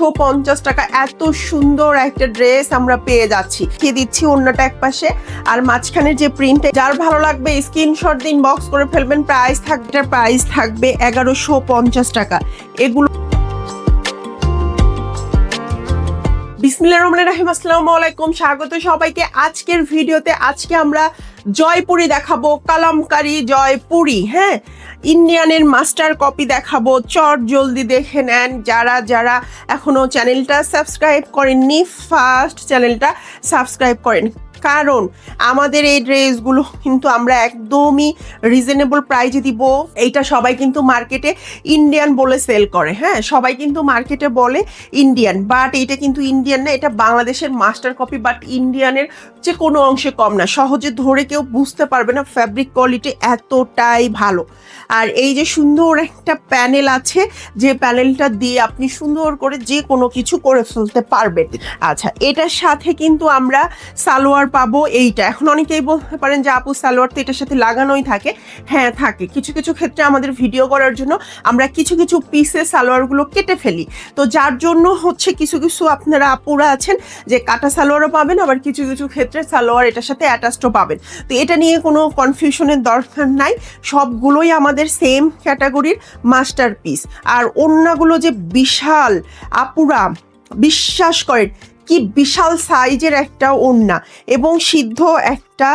পঞ্চাশ টাকা এত সুন্দর একটা ড্রেস আমরা পেয়ে যাচ্ছি। কি দিচ্ছি অন্যটা এক পাশে আর মাঝখানে যে প্রিন্ট যার ভালো লাগবে স্ক্রিনশট দিন বক্স করে ফেলবেন। প্রাইস থাকবে প্রাইস থাকবে এগারোশো পঞ্চাশ টাকা। এগুলো বিসমিল্লাহ রহমান রাহিম, আসসালামু আলাইকুম, স্বাগত সবাইকে। আজকের ভিডিওতে আজকে আমরা জয়পুরি দেখাবো, কালামকারি জয়পুরি হ্যাঁ? ইন্ডিয়ানের মাস্টার কপি দেখাবো, চট জলদি দেখে নেন যারা যারা এখনও চ্যানেলটা সাবস্ক্রাইব করেননি, ফার্স্ট চ্যানেলটা সাবস্ক্রাইব করেন। কারণ আমাদের এই ড্রেসগুলো কিন্তু আমরা একদমই রিজনেবল প্রাইজে দিব। এইটা সবাই কিন্তু মার্কেটে ইন্ডিয়ান বলে সেল করে হ্যাঁ? সবাই কিন্তু মার্কেটে বলে ইন্ডিয়ান বাট এটা কিন্তু ইন্ডিয়ান না, এটা বাংলাদেশের মাস্টার কপি বাট ইন্ডিয়ানের যে কোনো অংশে কম না। সহজে ধরে কেউ বুঝতে পারবে না ফ্যাব্রিক কোয়ালিটি এতটাই ভালো। আর এই যে সুন্দর একটা প্যানেল আছে, যে প্যানেলটা দিয়ে আপনি সুন্দর করে যে কোনো কিছু করে ফেলতে পারবেন। আচ্ছা এটার সাথে কিন্তু আমরা সালোয়ার পাবো এইটা। এখন অনেকেই বলতে পারেন যে, আপু, সালোয়ার তো এটার সাথে লাগানোই থাকে। হ্যাঁ থাকে। কিছু কিছু ক্ষেত্রে আমাদের ভিডিও করার জন্য আমরা কিছু কিছু পিসে সালোয়ারগুলো কেটে ফেলি। তো যার জন্য হচ্ছে কিছু কিছু আপনারা আপুরা আছেন যে, কাটা সালোয়ারও পাবেন, আবার কিছু কিছু ক্ষেত্রে সালোয়ার এটার সাথে অ্যাটাচডও পাবেন। তো এটা নিয়ে কোনো কনফিউশনের দরকার নাই। সবগুলোই আমাদের সেম ক্যাটাগরির মাস্টার পিস আর অন্যগুলো যে বিশাল, আপুরা বিশ্বাস করেন কি বিশাল সাইজের একটা ওড়না এবং সিদ্ধ একটা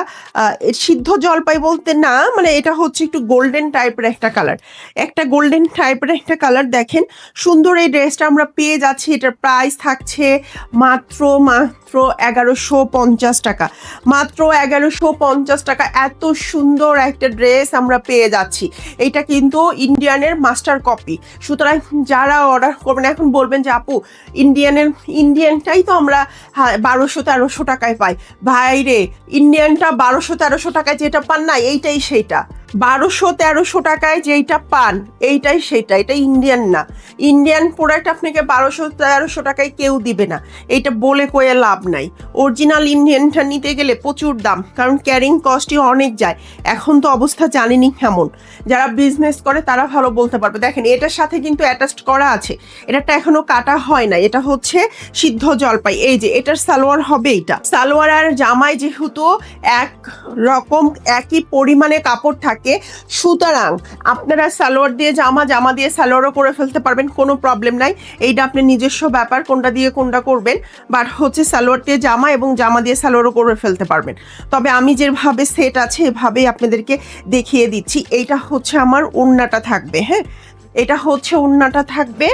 সিদ্ধ জলপাই বলতে না মানে এটা হচ্ছে একটু গোল্ডেন টাইপের একটা কালার একটা গোল্ডেন টাইপের একটা কালার দেখেন, সুন্দর এই ড্রেসটা আমরা পেয়ে যাচ্ছি, এটার প্রাইস থাকছে মাত্র মাত্র এগারোশো পঞ্চাশ টাকা। মাত্র এগারোশো পঞ্চাশ টাকা, এত সুন্দর একটা ড্রেস আমরা পেয়ে যাচ্ছি। এটা কিন্তু ইন্ডিয়ানের মাস্টার কপি সুতরাং যারা অর্ডার করবেন, এখন বলবেন যে, আপু ইন্ডিয়ানের ইন্ডিয়ানটাই তো আমরা বারোশো তেরোশো টাকায় পাই। ভাই রে ইন্ডিয়ানটা বারোশো তেরোশো টাকায় যেটা পান না, এইটাই সেইটা। বারোশো, তেরোশো টাকায় যেইটা পান, এইটাই সেটা, এটা ইন্ডিয়ান না। ইন্ডিয়ান প্রোডাক্ট আপনাকে বারোশো, তেরোশো টাকায় কেউ দিবে না। এইটা বলে কয়ে লাভ নাই। অরিজিনাল ইন্ডিয়ানটা নিতে গেলে প্রচুর দাম, কারণ ক্যারিং কস্টই অনেক যায়। এখন তো অবস্থা জানিনি কেমন। যারা বিজনেস করে তারা ভালো বলতে পারবে। দেখেন, এটার সাথে কিন্তু অ্যাটাচড করা আছে। এটাটা এখনও কাটা হয় না এটা হচ্ছে সিদ্ধ জলপাই। এই যে, এটার সালোয়ার হবে এটা সালোয়ার আর জামাই যেহেতু এক রকম, একই পরিমাণে কাপড় থাকে সুতরাং আপনারা সালোয়ার দিয়ে জামা জামা দিয়ে সালোয়ারও করে ফেলতে পারবেন, কোনো প্রবলেম নাই। এইটা আপনি নিজস্ব ব্যাপার, কোনটা দিয়ে কোনটা করবেন। বাট হচ্ছে সালোয়ার দিয়ে জামা এবং জামা দিয়ে সালোয়ারও করে ফেলতে পারবেন। তবে আমি যেভাবে সেট আছে, এভাবেই আপনাদেরকে দেখিয়ে দিচ্ছি। এইটা হচ্ছে আমার ওড়নাটা থাকবে হ্যাঁ? এটা হচ্ছে ওড়নাটা থাকবে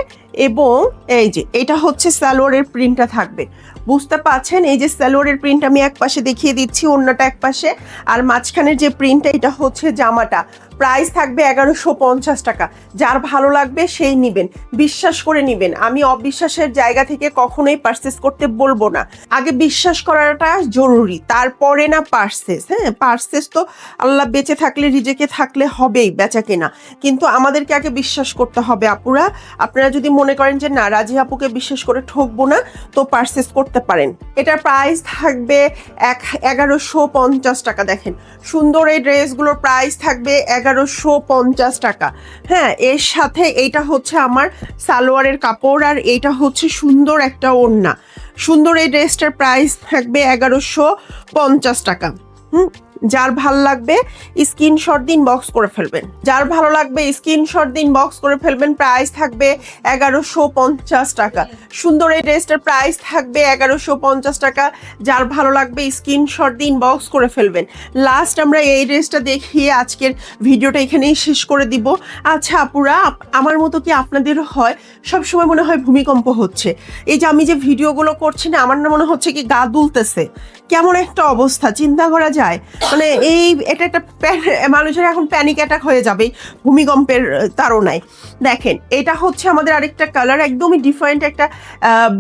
এবং এই যে, এটা হচ্ছে সালোয়ারের প্রিন্টটা থাকবে। বুঝতে পাচ্ছেন এই যে সালোয়ারের প্রিন্ট আমি এক পাশে দেখিয়ে দিচ্ছি, অন্যটা এক পাশে আর মাঝখানের যে প্রিন্টটা এটা হচ্ছে জামাটা। প্রাইস থাকবে এগারোশো পঞ্চাশ টাকা। যার ভালো লাগবে সেই নিবেন। বিশ্বাস করে নিবেন। আমি অবিশ্বাসের জায়গা থেকে কখনোই পারচেস করতে বলব না। আগে বিশ্বাস করাটা জরুরি। তারপরে না পার্সেস হ্যাঁ পার্সেস তো আল্লাহ বেঁচে থাকলে, রিজেকে থাকলে হবেই বেচা কেনা। কিন্তু আমাদেরকে আগে বিশ্বাস করতে হবে আপুরা। আপনারা যদি মনে করেন যে না, রাজি আপুকে বিশ্বাস করে ঠকবো না, তো পারচেস করতে পারেন। এটার প্রাইস থাকবে এক, এগারোশো পঞ্চাশ টাকা। দেখেন, সুন্দর এই ড্রেসগুলোর প্রাইস থাকবে এগারোশো পঞ্চাশ টাকা। হ্যাঁ এর সাথে এইটা হচ্ছে আমার সালোয়ারের কাপড় আর এইটা হচ্ছে সুন্দর একটা ওড়না। সুন্দর এই ড্রেসটার প্রাইস থাকবে এগারোশো পঞ্চাশ টাকা। হুম? যার ভালো লাগবে স্ক্রিনশট দিন বক্স করে ফেলবেন। যার ভালো লাগবে স্ক্রিনশট দিন বক্স করে ফেলবেন প্রাইস থাকবে এগারোশো পঞ্চাশ টাকা। সুন্দর এই ড্রেসটার প্রাইস থাকবে এগারোশো পঞ্চাশ টাকা। যার ভালো লাগবে স্ক্রিনশট দিন বক্স করে ফেলবেন। লাস্ট আমরা এই ড্রেসটা দেখিয়ে আজকের ভিডিওটা এখানেই শেষ করে দিব। আচ্ছা আপুরা, আমার মতো কি আপনাদের হয়? সবসময় মনে হয় ভূমিকম্প হচ্ছে। এই যে আমি যে ভিডিওগুলো করছি না, আমার না মনে হচ্ছে কি গা দুলতেছে। কেমন একটা অবস্থা, চিন্তা করা যায়। মানে এই এটা একটা মানুষের এখন প্যানিক অ্যাটাক হয়ে যাবে ভূমিকম্পের তাড়নায় দেখেন, এটা হচ্ছে আমাদের আরেকটা কালার একদমই ডিফারেন্ট একটা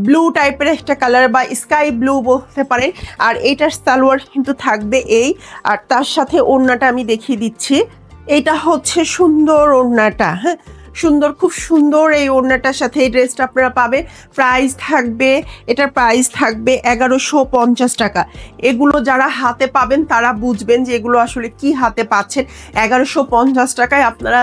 ব্লু টাইপের একটা কালার বা স্কাই ব্লু বলতে পারেন। আর এটার সালোয়ার কিন্তু থাকবে এই, আর তার সাথে ওড়নাটা আমি দেখিয়ে দিচ্ছি। এটা হচ্ছে সুন্দর ওড়নাটা হ্যাঁ? সুন্দর, খুব সুন্দর এই ওড়নাটার সাথে এই ড্রেসটা আপনারা পাবে প্রাইস থাকবে, এটার প্রাইস থাকবে এগারোশো পঞ্চাশ টাকা। এগুলো যারা হাতে পাবেন তারা বুঝবেন যে এগুলো আসলে কি হাতে পাচ্ছেন। এগারোশো পঞ্চাশ টাকায় আপনারা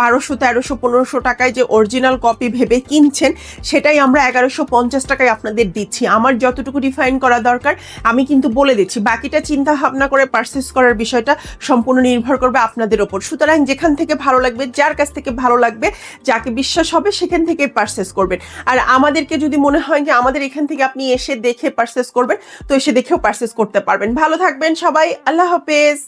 বারোশো, তেরোশো, পনেরোশো টাকায় যে অরিজিনাল কপি ভেবে কিনছেন, সেটাই আমরা এগারোশো পঞ্চাশ টাকায় আপনাদের দিচ্ছি। আমার যতটুকু ডিফাইন করা দরকার, আমি কিন্তু বলে দিচ্ছি। বাকিটা চিন্তা ভাবনা করে পারচেস করার বিষয়টা সম্পূর্ণ নির্ভর করবে আপনাদের ওপর। সুতরাং যেখান থেকে ভালো লাগবে, যার কাছ থেকে ভালো লাগবে যাকে বিশ্বাস হবে সেখান থেকে পারচেস করবেন। আর আমাদেরকে যদি মনে হয় যে আমাদের এখান থেকে আপনি এসে দেখে পারচেস করবেন, তো এসে দেখেও পারচেস করতে পারবেন। ভালো থাকবেন সবাই, আল্লাহ হাফেজ।